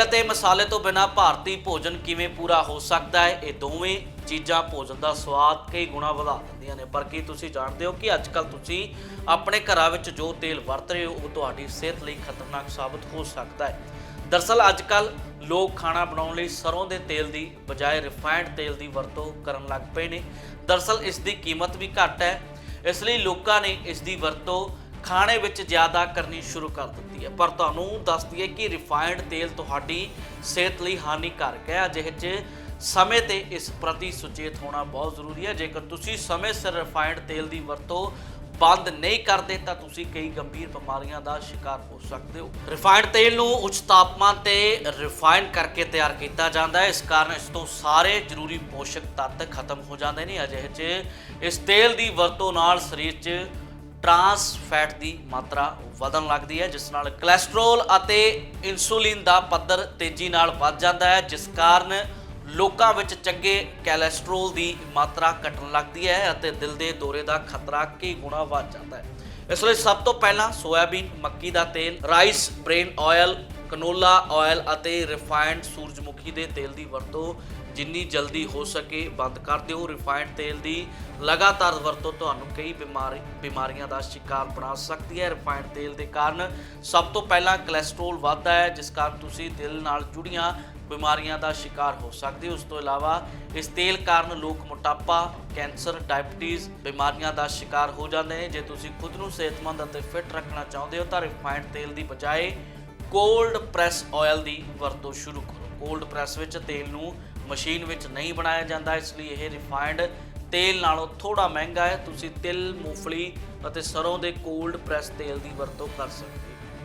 ਤੇਲ ਅਤੇ ਮਸਾਲੇ ਤੋਂ ਬਿਨਾ ਭਾਰਤੀ ਭੋਜਨ ਕਿਵੇਂ ਪੂਰਾ ਹੋ ਸਕਦਾ ਹੈ? ਇਹ ਦੋਵੇਂ ਚੀਜ਼ਾਂ ਭੋਜਨ ਦਾ ਸਵਾਦ ਕਈ ਗੁਣਾ ਵਧਾ ਦਿੰਦੀਆਂ ਨੇ। ਪਰ ਕੀ ਤੁਸੀਂ ਜਾਣਦੇ ਹੋ ਕਿ ਅੱਜਕੱਲ ਤੁਸੀਂ ਆਪਣੇ ਘਰਾਂ ਵਿੱਚ ਜੋ ਤੇਲ ਵਰਤ ਰਹੇ ਹੋ, ਉਹ ਤੁਹਾਡੀ ਸਿਹਤ ਲਈ ਖਤਰਨਾਕ ਸਾਬਤ ਹੋ ਸਕਦਾ ਹੈ? ਦਰਸਲ ਅੱਜਕੱਲ ਲੋਕ ਖਾਣਾ ਬਣਾਉਣ ਲਈ ਸਰੋਂ ਦੇ ਤੇਲ ਦੀ ਬਜਾਏ ਰਿਫਾਈਨਡ ਤੇਲ ਦੀ ਵਰਤੋਂ ਕਰਨ ਲੱਗ ਪਏ ਨੇ। ਦਰਸਲ ਇਸ ਦੀ ਕੀਮਤ ਵੀ ਘੱਟ ਹੈ। ਇਸ ਲਈ ਲੋਕਾਂ ਨੇ ਇਸ ਦੀ ਵਰਤੋਂ ਖਾਣੇ ਵਿੱਚ ਜ਼ਿਆਦਾ ਕਰਨੀ ਸ਼ੁਰੂ ਕਰ ਦਿੱਤੀ ਹੈ। ਪਰ ਤੁਹਾਨੂੰ ਦੱਸ ਦਈਏ ਕਿ ਰਿਫਾਈਨਡ ਤੇਲ ਤੁਹਾਡੀ ਸਿਹਤ ਲਈ ਹਾਨੀਕਾਰਕ ਹੈ। ਅਜਿਹੇ 'ਚ ਸਮੇਂ ਤੇ ਇਸ ਪ੍ਰਤੀ ਸੁਚੇਤ ਹੋਣਾ ਬਹੁਤ ਜ਼ਰੂਰੀ ਹੈ। ਜੇਕਰ ਤੁਸੀਂ ਸਮੇਂ ਸਿਰ ਰਿਫਾਈਨਡ ਤੇਲ ਦੀ ਵਰਤੋਂ ਬੰਦ ਨਹੀਂ ਕਰਦੇ, ਤਾਂ ਤੁਸੀਂ ਕਈ ਗੰਭੀਰ ਬਿਮਾਰੀਆਂ ਦਾ ਸ਼ਿਕਾਰ ਹੋ ਸਕਦੇ ਹੋ। ਰਿਫਾਈਨਡ ਤੇਲ ਨੂੰ ਉੱਚ ਤਾਪਮਾਨ ਤੇ ਰਿਫਾਈਨ ਕਰਕੇ ਤਿਆਰ ਕੀਤਾ ਜਾਂਦਾ ਹੈ। ਇਸ ਕਾਰਨ ਇਸ ਤੋਂ ਸਾਰੇ ਜ਼ਰੂਰੀ ਪੋਸ਼ਕ ਤੱਤ ਖਤਮ ਹੋ ਜਾਂਦੇ ਨੇ। ਅਜਿਹੇ 'ਚ ਇਸ ਤੇਲ ਦੀ ਵਰਤੋਂ ਨਾਲ ਸਰੀਰ 'ਚ ਟਰਾਂਸ ਫੈਟ ਦੀ ਮਾਤਰਾ ਵਧਣ ਲੱਗਦੀ ਹੈ, ਜਿਸ ਨਾਲ ਕੋਲੇਸਟ੍ਰੋਲ ਅਤੇ ਇਨਸੂਲਿਨ ਦਾ ਪੱਧਰ ਤੇਜ਼ੀ ਨਾਲ ਵੱਧ ਜਾਂਦਾ ਹੈ, ਜਿਸ ਕਾਰਨ ਲੋਕਾਂ ਵਿੱਚ ਚੰਗੇ ਕੋਲੇਸਟ੍ਰੋਲ ਦੀ ਮਾਤਰਾ ਘਟਣ ਲੱਗਦੀ ਹੈ ਅਤੇ ਦਿਲ ਦੇ ਦੌਰੇ ਦਾ ਖਤਰਾ ਕਈ ਗੁਣਾ ਵੱਧ ਜਾਂਦਾ ਹੈ। ਇਸ ਲਈ ਸਭ ਤੋਂ ਪਹਿਲਾਂ ਸੋਇਆਬੀਨ, ਮੱਕੀ ਦਾ ਤੇਲ, rice, bran oil canola oil ਅਤੇ ਰਿਫਾਈਨਡ ਸੂਰਜਮੁਖੀ ਦੇ ਤੇਲ ਦੀ ਵਰਤੋਂ ਜਿੰਨੀ ਜਲਦੀ ਹੋ ਸਕੇ ਬੰਦ ਕਰ ਦਿਓ। ਰਿਫਾਈਨਡ ਤੇਲ ਦੀ ਲਗਾਤਾਰ ਵਰਤੋਂ ਤੁਹਾਨੂੰ ਕਈ ਬਿਮਾਰੀ, ਬਿਮਾਰੀਆਂ ਦਾ ਸ਼ਿਕਾਰ ਬਣਾ ਸਕਦੀ ਹੈ। ਰਿਫਾਈਨਡ ਤੇਲ ਦੇ ਕਾਰਨ ਸਭ ਤੋਂ ਪਹਿਲਾਂ ਕੋਲੇਸਟ੍ਰੋਲ ਵੱਧਦਾ ਹੈ, ਜਿਸ ਕਾਰਨ ਤੁਸੀਂ ਦਿਲ ਨਾਲ ਜੁੜੀਆਂ ਬਿਮਾਰੀਆਂ ਦਾ ਸ਼ਿਕਾਰ ਹੋ ਸਕਦੇ ਹੋ। ਉਸ ਤੋਂ ਇਲਾਵਾ ਇਸ ਤੇਲ ਕਾਰਨ ਲੋਕ ਮੋਟਾਪਾ, ਕੈਂਸਰ, ਡਾਇਬੀਟੀਜ਼ ਬਿਮਾਰੀਆਂ ਦਾ ਸ਼ਿਕਾਰ ਹੋ ਜਾਂਦੇ ਨੇ। ਜੇ ਤੁਸੀਂ ਖੁਦ ਨੂੰ ਸਿਹਤਮੰਦ ਅਤੇ ਫਿਟ ਰੱਖਣਾ ਚਾਹੁੰਦੇ ਹੋ ਤਾਂ ਰਿਫਾਈਨਡ ਤੇਲ ਦੀ ਬਜਾਏ ਕੋਲਡ ਪ੍ਰੈਸ ਆਇਲ ਦੀ ਵਰਤੋਂ ਸ਼ੁਰੂ ਕਰੋ। ਕੋਲਡ ਪ੍ਰੈਸ ਵਿੱਚ ਤੇਲ ਨੂੰ ਮਸ਼ੀਨ ਵਿੱਚ ਨਹੀਂ ਬਣਾਇਆ ਜਾਂਦਾ, ਇਸ ਲਈ ਇਹ ਰਿਫਾਈਨਡ ਤੇਲ ਨਾਲੋਂ ਥੋੜਾ ਮਹਿੰਗਾ ਹੈ। ਤੁਸੀਂ ਤਿਲ, ਮੂੰਗਫਲੀ ਅਤੇ ਸਰੋਂ ਦੇ ਕੋਲਡ ਪ੍ਰੈਸ ਤੇਲ ਦੀ ਵਰਤੋਂ ਕਰ ਸਕਦੇ ਹੋ।